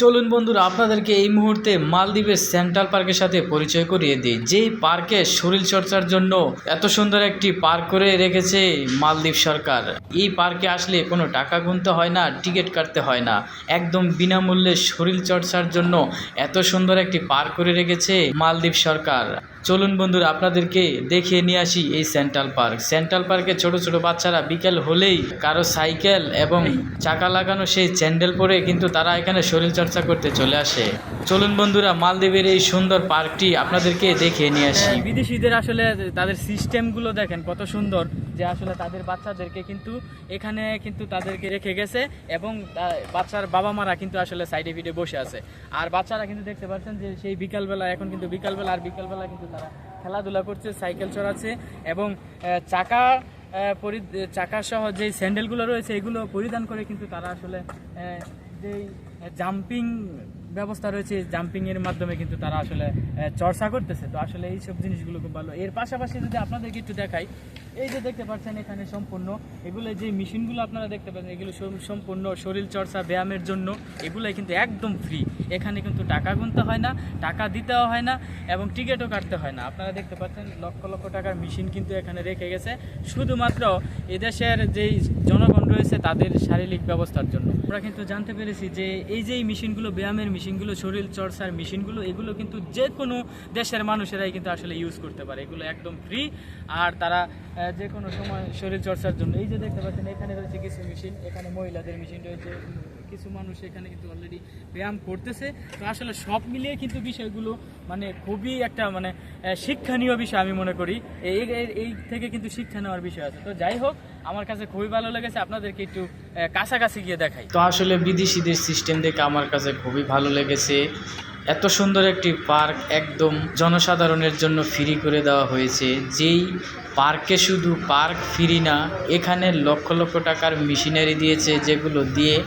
চলুন বন্ধুরা, আপনাদেরকে এই মুহূর্তে মালদ্বীপের সেন্ট্রাল পার্কের সাথে পরিচয় করিয়ে দিই। যেই পার্কে শরীর চর্চার জন্য এত সুন্দর একটি পার্ক করে রেখেছে মালদ্বীপ সরকার, এই পার্কে আসলে কোনো টাকা গুনতে হয় না, টিকিট কাটতে হয় না। একদম বিনামূল্যে শরীর চর্চার জন্য এত সুন্দর একটি পার্ক করে রেখেছে মালদ্বীপ সরকার। চলুন বন্ধুরা আপনাদেরকে দেখিয়ে নিয়ে আসি এই সেন্ট্রাল পার্ক সেন্ট্রাল পার্কে ছোট ছোট বাচ্চারা বিকেল হলেই কারও সাইকেল এবং চাকা লাগানো সেই চ্যান্ডেল পরে কিন্তু তারা এখানে শরীর চর্চা করতে চলে আসে। চলুন বন্ধুরা মালদ্বীপের এই সুন্দর পার্কটি আপনাদেরকে দেখিয়ে নিয়ে আসি। হ্যাঁ, বিদেশিদের আসলে তাদের সিস্টেমগুলো দেখেন কত সুন্দর। যে আসলে তাদের বাচ্চাদেরকে কিন্তু এখানে কিন্তু তাদেরকে রেখে গেছে এবং বাচ্চার বাবা মারা কিন্তু আসলে সাইডে ফিডে বসে আছে। আর বাচ্চারা কিন্তু দেখতে পাচ্ছেন যে সেই বিকালবেলা, এখন কিন্তু বিকালবেলা, আর বিকালবেলা কিন্তু তারা খেলাধুলা করছে, সাইকেল চড়াচ্ছে এবং চাকা পরি, চাকা সহ যে স্যান্ডেলগুলো রয়েছে এগুলো পরিধান করে কিন্তু তারা আসলে যেই জাম্পিং ব্যবস্থা রয়েছে জাম্পিং এর মাধ্যমে কিন্তু তারা আসলে চর্চা করতেছে। তো আসলে এই সব জিনিসগুলো খুব ভালো। এর পাশাপাশি যদি আপনাদেরকে একটু দেখাই, এই যে দেখতে পাচ্ছেন এখানে সম্পূর্ণ, এগুলো যে মেশিনগুলো আপনারা দেখতে পাচ্ছেন, এগুলো সম্পূর্ণ শরীর চর্চা, ব্যায়ামের জন্য এগুলো কিন্তু একদম ফ্রি। এখানে কিন্তু টাকা গুনতে হয় না, টাকা দিতেও হয় না এবং টিকিটও কাটতে হয় না। আপনারা দেখতে পাচ্ছেন, লক্ষ লক্ষ টাকার মেশিন কিন্তু এখানে রেখে গেছে। শুধুমাত্র এদেশের যেই জনগণ রয়েছে, তাদের শারীরিক ব্যবস্থার জন্য। আমরা কিন্তু জানতে পেরেছি যে এই যে মেশিনগুলো ব্যায়ামের মেশিনগুলো, শরীর চর্চার মেশিনগুলো, এগুলো কিন্তু যে কোনো দেশের মানুষেরাই কিন্তু আসলে ইউজ করতে পারে। এগুলো একদম ফ্রি আর তারা যে কোনো সময় শরীর চর্চার জন্য। এই যে দেখতে পাচ্ছেন, এখানে রয়েছে কিছু মেশিন এখানে মহিলাদের মেশিন রয়েছে। কিছু মানুষ এখানে কিন্তু অলরেডি ব্যায়াম করতেছে। তো আসলে সব মিলিয়ে কিন্তু বিষয়গুলো মানে খুবই একটা মানে শিক্ষণীয় বিষয় আমি মনে করি। এই- এই থেকে কিন্তু শিক্ষা নেওয়ার বিষয় আছে। তো যাই হোক, আমার কাছে খুবই ভালো লেগেছে। আপনাদেরকে একটু কাছাকাছি গিয়ে দেখাই। তো আসলে বিদেশিদের সিস্টেম দেখে আমার কাছে খুবই ভালো লেগেছে। এত সুন্দর একটি পার্ক একদম জনসাধারণের জন্য ফ্রি করে দেওয়া হয়েছে। যেই পার্কে শুধু পার্ক ফ্রি না, এখানে লক্ষ লক্ষ টাকার মেশিনারি দিয়েছে যেগুলো দিয়ে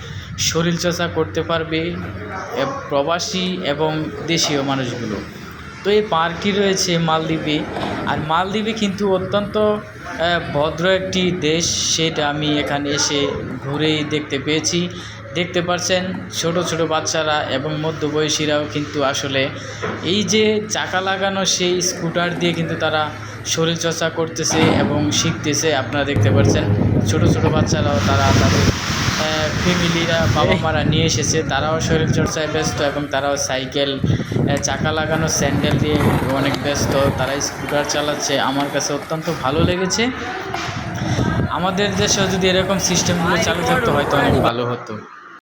শরীরচর্চা করতে পারবে প্রবাসী এবং দেশীয় মানুষগুলো। তো এই পার্কটি রয়েছে মালদ্বীপে। আর মালদ্বীপে কিন্তু অত্যন্ত ভদ্র একটি দেশ। সেটা আমি এখানে এসে ঘুরেই দেখতে পেয়েছি। দেখতে পাচ্ছেন ছোট ছোট বাচ্চারা এবং মধ্যবয়সীরাও কিন্তু আসলে এই যে চাকা লাগানো সেই স্কুটার দিয়ে কিন্তু তারা শরীরচর্চা করতেছে এবং শিখতেছে। আপনারা দেখতে পাচ্ছেন ছোট ছোট বাচ্চারাও তারা তাদের ফ্যামিলিরা বাবা মারা নিয়ে এসেছে। তারাও শরীর চর্চায় ব্যস্ত এবং তারাও সাইকেল চাকা লাগানো, স্যান্ডেল দিয়ে অনেক ব্যস্ত। তারা স্কুটার চালাচ্ছে। আমার কাছে অত্যন্ত ভালো লেগেছে। আমাদের দেশেও যদি এরকম সিস্টেমগুলো চালু থাকতো, হয়তো অনেক ভালো হতো।